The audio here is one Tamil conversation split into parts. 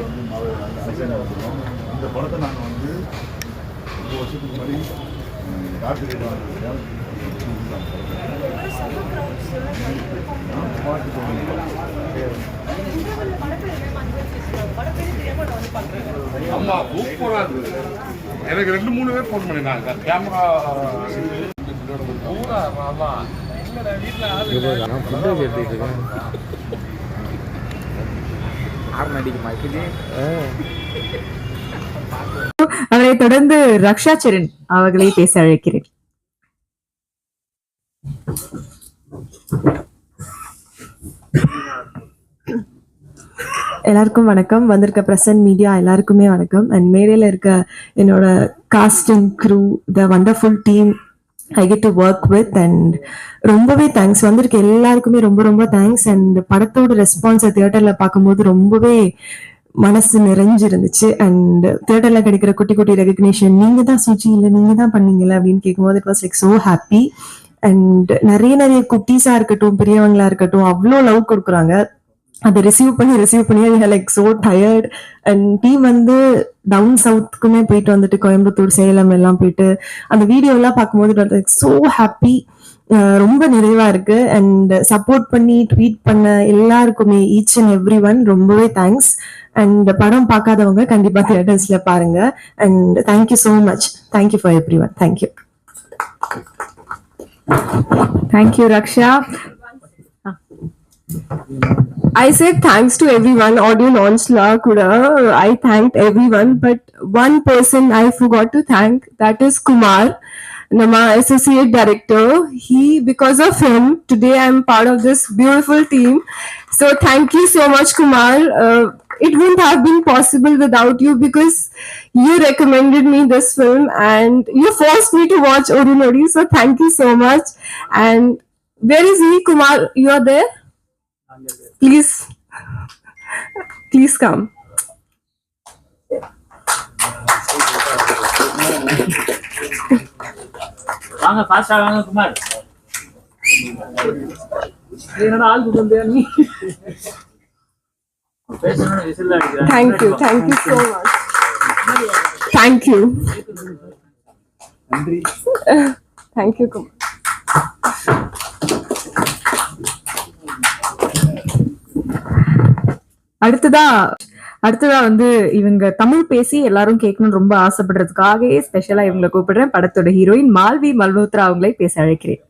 வந்து மாவு அந்த அசைனாக வந்துடும் இந்த படத்தை நாங்கள் வந்து ஒரு வருஷத்துக்கு முன்னாடி காப்பி வாங்கிருக்கோம் செம்ம க்ரௌட்ஸ் பாட்டு சொல்லுங்க இன்டர்வல்ல படப்பேர் என்னமா படப்பேர் தெரியாம நான் வந்து பண்றேன் ஆமா சூப்பரா இருந்தது எனக்கு ரெண்டு மூணு பேர் ஃபோன் பண்ணிருந்தாங்க கேமரா பூரா ஆமா ஆளு இல்ல. அவரை தொடர்ந்து ரக்ஷா சரண் அவர்களை பேச அழைக்கிறேன். எல்லாருக்கும் வணக்கம். வந்திருக்க பிரசன்ட் மீடியா எல்லாருக்குமே வணக்கம். அண்ட் மேடையில் இருக்க என்னோட casting crew the wonderful team I get to work with and ரொம்பவே தேங்க்ஸ் வந்திருக்க எல்லாருக்குமே ரொம்ப ரொம்ப தேங்க்ஸ் அண்ட் படத்தோட ரெஸ்பான்ஸை தியேட்டரில் பார்க்கும்போது ரொம்பவே மனசு நிறைஞ்சு இருந்துச்சு அண்ட் தியேட்டர்ல கிடைக்கிற குட்டி குட்டி ரெகக்னேஷன் நீங்க தான் சுச்சி இல்லை நீங்க தான் பண்ணீங்களா அப்படின்னு கேட்கும்போது it was like so happy and நிறைய நிறைய குட்டீஸா இருக்கட்டும் பெரியவங்களா இருக்கட்டும் அவ்வளோ லவ் கொடுக்குறாங்க. அதை ரிசீவ் பண்ணி ரிசீவ் பண்ணி like so tired and team வந்து டவுன் சவுத்துக்குமே போயிட்டு வந்துட்டு கோயம்புத்தூர் சேலம் எல்லாம் போயிட்டு அந்த வீடியோ எல்லாம் பார்க்கும்போது லைக் சோ ஹாப்பி ரொம்ப நிறைவா இருக்கு. அண்ட் சப்போர்ட் பண்ணி ட்வீட் பண்ண எல்லாருக்குமே ஈச் அண்ட் எவ்ரி ஒன் ரொம்பவே தேங்க்ஸ் அண்ட் படம் பார்க்காதவங்க கண்டிப்பா தியேட்டர்ஸ்ல பாருங்க and thank you so much thank you for every one thank you thank you Raksha I said thanks to everyone. Audio launch la kuda. I thanked everyone, but one person I forgot to thank. That is Kumar, Nama associate director. He, because of him, today I'm part of this beautiful team. So thank you so much, Kumar. Uh, it wouldn't have been possible without you because you recommended me this film and you forced me to watch Orunori. So thank you so much. And where is he, Kumar? You are there? please please come வாங்க ஃபாஸ்டா வாங்க குமார் என்னடா ஆள் கூப்பிட்டு நீ பேசணும் விசில் அடிக்கிறான் thank you thank you so much. Thank you. Thank you அடுத்ததா அடுத்ததா வந்து இவங்க தமிழ் பேசி எல்லாரும் கேட்கணும்னு ரொம்ப ஆசைப்படுறதுக்காகவே ஸ்பெஷலா இவங்களை கூப்பிடுறேன். படத்தோட ஹீரோயின் மால்வி மல்ஹோத்ரா அவங்களே பேச அழைக்கிறேன்.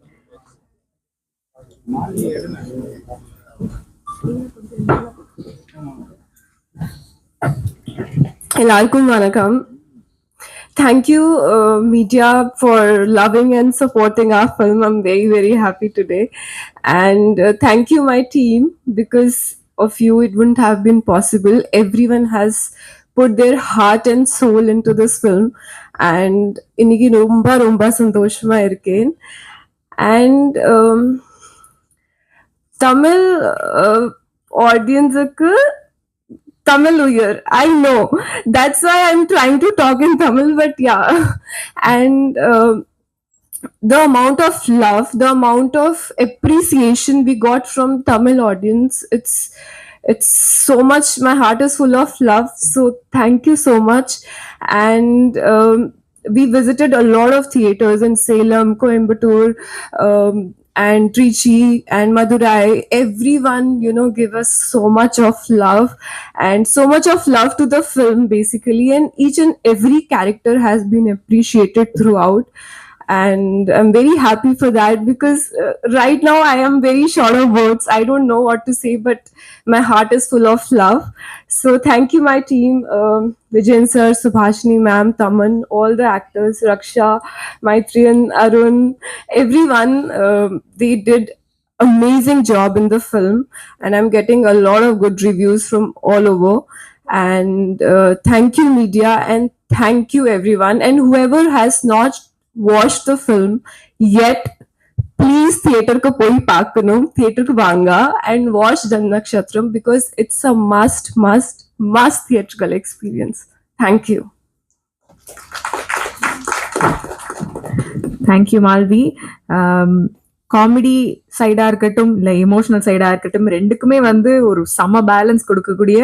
எல்லாருக்கும் வணக்கம் Thank you, uh, media, for loving and supporting our film. I'm very, very happy today. And uh, thank you, my team, because of you, it wouldn't have been possible. Everyone has put their heart and soul into this film. And இன்னைக்கு ரொம்ப ரொம்ப சந்தோஷமா இருக்கேன் and um, Tamil audience Tamil uyar. I know. That's why I'm trying to talk in Tamil, but yeah. And uh, the amount of love, the amount of appreciation we got from Tamil audience, it's it's so much. My heart is full of love. So thank you so much. And um, we visited a lot of theaters in Salem, Coimbatore. Um, and Trichy and Madurai. Everyone, you know, give us so much of love and so much of love to the film, basically. And each and every character has been appreciated throughout. And I'm very happy for that because uh, right now I am very short of words. I don't know what to say, but my heart is full of love. So thank you, my team, um, Vijayan sir, Subhashini ma'am, Taman, all the actors, Raksha, Maitriyan, Arun, everyone. Um, they did amazing job in the film, and I'm getting a lot of good reviews from all over. And uh, thank you, media, and thank you, everyone. And whoever has not watch the film yet please தியேட்டருக்கு போய் பார்க்கணும் தியேட்டருக்கு வாங்க and watch the Natchathiram because it's a must must must தியேட்டர்கள் experience thank you thank you Malvi comedy சைடாக இருக்கட்டும் இல்லை எமோஷனல் சைடாக இருக்கட்டும் ரெண்டுக்குமே வந்து ஒரு சம பேலன்ஸ் கொடுக்கக்கூடிய